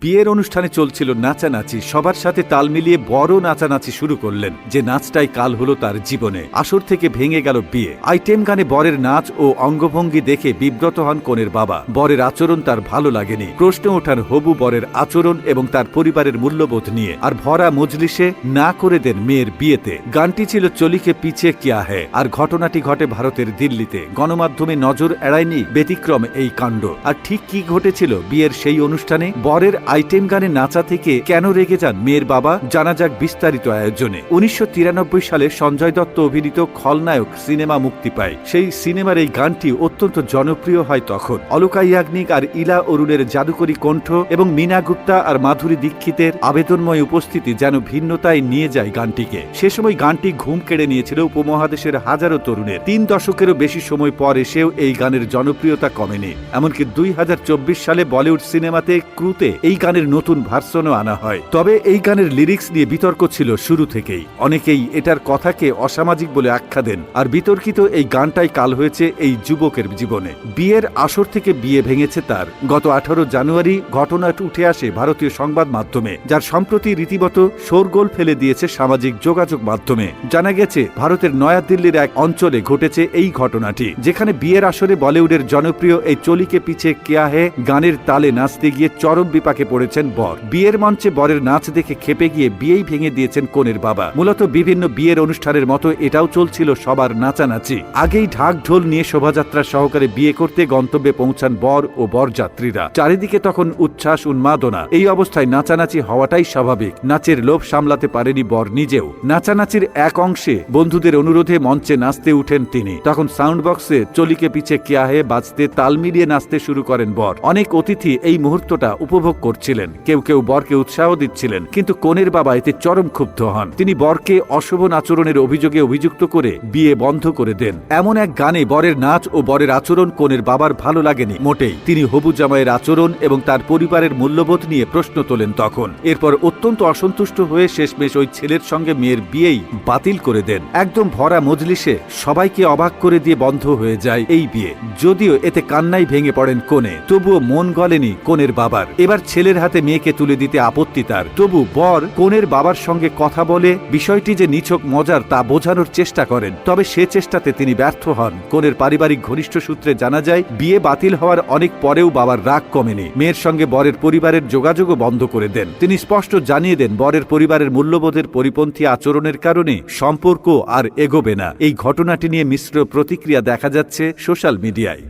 বিয়ের অনুষ্ঠানে চলছিল নাচানাচি। সবার সাথে তাল মিলিয়ে বড় নাচানাচি শুরু করলেন, যে নাচটাই কাল হলো তার জীবনে। আসর থেকে ভেঙে গেল বিয়ে। আইটেম গানে বরের নাচ ও অঙ্গভঙ্গি দেখে বিব্রত হন কনের বাবা। বরের আচরণ তার ভালো লাগেনি। প্রশ্ন ওঠার হবু বরের আচরণ এবং তার পরিবারের মূল্যবোধ নিয়ে। আর ভরা মজলিসে না করে দেন মেয়ের বিয়েতে। গানটি ছিল চলিকে পিছে কিয়া হে। আর ঘটনাটি ঘটে ভারতের দিল্লিতে। গণমাধ্যমে নজর এড়ায়নি ব্যতিক্রম এই কাণ্ড। আর ঠিক কি ঘটেছিল বিয়ের সেই অনুষ্ঠানে? বরের আইটেম গানে নাচা থেকে কেন রেগে যান মেয়ের বাবা জানা যাক বিস্তারিত আয়োজনে। উনিশশো তিরানব্বই সালে সঞ্জয় দত্ত অভিনীত খলনায়ক সিনেমা মুক্তি পায়। সেই সিনেমার এই গানটি অত্যন্ত জনপ্রিয় হয় তখন। অলকা ইয়াগনিক আর ইলা অরুণের জাদুকরী কণ্ঠ এবং মীনা গুপ্তা আর মাধুরী দীক্ষিতের আবেদনময় উপস্থিতি যেন ভিন্নতায় নিয়ে যায় গানটিকে। সে সময় গানটি ঘুম কেড়ে নিয়েছিল উপমহাদেশের হাজারো তরুণের। তিন দশকেরও বেশি সময় পর এসেও এই গানের জনপ্রিয়তা কমেনি। এমনকি দুই হাজার চব্বিশ সালে বলিউড সিনেমাতে ক্রুতে এই গানের নতুন ভার্সনও আনা হয়। তবে এই গানের লিরিক্স নিয়ে বিতর্ক ছিল শুরু থেকেই। অনেকেই এটার কথাকে অসামাজিক বলে আখ্যা দেন। আর বিতর্কিত এই গানটাই কাল হয়েছে এই যুবকের জীবনে। বিয়ের আসর থেকে বিয়ে ভেঙেছে তার। গত আঠারো জানুয়ারি ঘটনাটি উঠে আসে ভারতীয় সংবাদ মাধ্যমে, যার সম্প্রতি রীতিমতো শোরগোল ফেলে দিয়েছে সামাজিক যোগাযোগ মাধ্যমে। জানা গেছে, ভারতের নয়াদিল্লির এক অঞ্চলে ঘটেছে এই ঘটনাটি, যেখানে বিয়ের আসরে বলিউডের জনপ্রিয় এই চলিকে পিছে কেয়া হে গানের তালে নাচতে গিয়ে চরম বিপাকে পড়েছেন বর। বিয়ের মঞ্চে বরের নাচ দেখে খেপে গিয়ে বিয়েই ভেঙে দিয়েছেন কনের বাবা। মূলত বিভিন্ন বিয়ের অনুষ্ঠানের মতো এটাও চলছিল সবার নাচানাচি। আগেই ঢাক ঢোল নিয়ে শোভাযাত্রা সহকারে বিয়ে করতে গন্তব্যে পৌঁছান বর ও বরযাত্রীরা। চারিদিকে তখন উচ্ছ্বাস, উন্মাদনা। এই অবস্থায় নাচানাচি হওয়াটাই স্বাভাবিক। নাচের লোভ সামলাতে পারেনি বর নিজেও। নাচানাচির এক অংশে বন্ধুদের অনুরোধে মঞ্চে নাচতে উঠেন তিনি। তখন সাউন্ড বক্সে চলিকে পিছে কেয়াহে বাজতে তাল মিলিয়ে নাচতে শুরু করেন বর। অনেক অতিথি এই মুহূর্তটা উপভোগ করছিলেন। কেউ কেউ বরকে উৎসাহ দিচ্ছিলেন, কিন্তু কনের বাবা এতে চরম ক্ষুব্ধ হন। তিনি বরকে অশোভন আচরণের অভিযোগে অভিযুক্ত করে বিয়ে বন্ধ করে দেন। এমন এক গানে বরের নাচ ও বরের আচরণ কনের বাবার ভালো লাগেনি, মোটেই। তিনি হবু জামাইয়ের আচরণ এবং তার পরিবারের মূল্যবোধ নিয়ে প্রশ্ন তোলেন তখন। এরপর অত্যন্ত অসন্তুষ্ট হয়ে শেষমেশ ওই ছেলের সঙ্গে মেয়ের বিয়েই বাতিল করে দেন। একদম ভরা মজলিসে সবাইকে অবাক করে দিয়ে বন্ধ হয়ে যায় এই বিয়ে। যদিও এতে কান্নাই ভেঙে পড়েন কোণে তবুও মন গলেনি কোনের বাবার। এবার ছেলের হাতে মেয়েকে তুলে দিতে আপত্তি তার। তবু বর কোনের বাবার সঙ্গে কথা বলে বিষয়টি যে নিছক মজার তা বোঝানোর চেষ্টা করেন, তবে সে চেষ্টাতে তিনি ব্যর্থ হন। কোনের পারিবারিক ঘনিষ্ঠ সূত্রে জানা যায়, বিয়ে বাতিল হওয়ার অনেক পরেও বাবার রাগ কমেনি। মেয়ের সঙ্গে বরের পরিবারের যোগাযোগও বন্ধ করে দেন। তিনি স্পষ্ট জানিয়ে দেন, বরের পরিবারের মূল্যবোধের পরিপন্থী আচরণের কারণে সম্পর্ক আর এগোবে না। এই ঘটনাটি নিয়ে মিশ্র প্রতিক্রিয়া দেখা যাচ্ছে সোশ্যাল মিডিয়ায়।